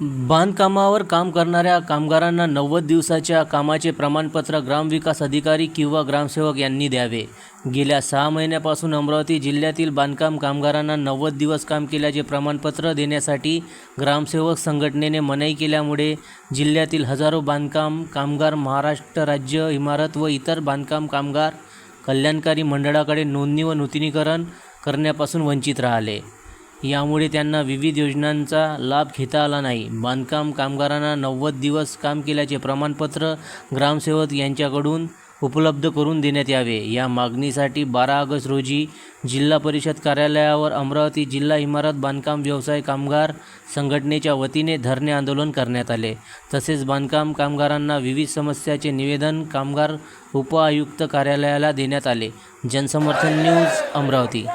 बांधकामावर काम करणाऱ्या कामगारांना नव्वद दिवसाच्या कामाचे प्रमाणपत्र ग्रामविकास अधिकारी किंवा ग्रामसेवक यांनी द्यावे. गेल्या सहा महिन्यापासून अमरावती जिल्ह्यातील बांधकाम कामगारांना नव्वद दिवस काम केल्याचे प्रमाणपत्र देण्यासाठी ग्रामसेवक संघटनेने मनाई केल्यामुळे जिल्ह्यातील हजारो बांधकाम कामगार महाराष्ट्र राज्य इमारत व इतर बांधकाम कामगार कल्याणकारी मंडळाकडे नोंदणी व नूतनीकरण करण्यापासून वंचित राहिले. यामुळे त्यांना विविध योजनांचा लाभ घेता आला नाही. बांधकाम कामगारांना नव्वद दिवस काम केल्याचे प्रमाणपत्र ग्रामसेवक यांच्याकडून उपलब्ध करून देण्यात यावे. या मागणीसाठी बारा ऑगस्ट रोजी जिल्हा परिषद कार्यालयावर अमरावती जिल्हा इमारत बांधकाम व्यवसाय कामगार संघटनेच्या वतीने धरणे आंदोलन करण्यात आले. तसेच बांधकाम कामगारांना विविध समस्याचे निवेदन कामगार उपआयुक्त कार्यालयाला देण्यात आले. जनसमर्थन न्यूज अमरावती.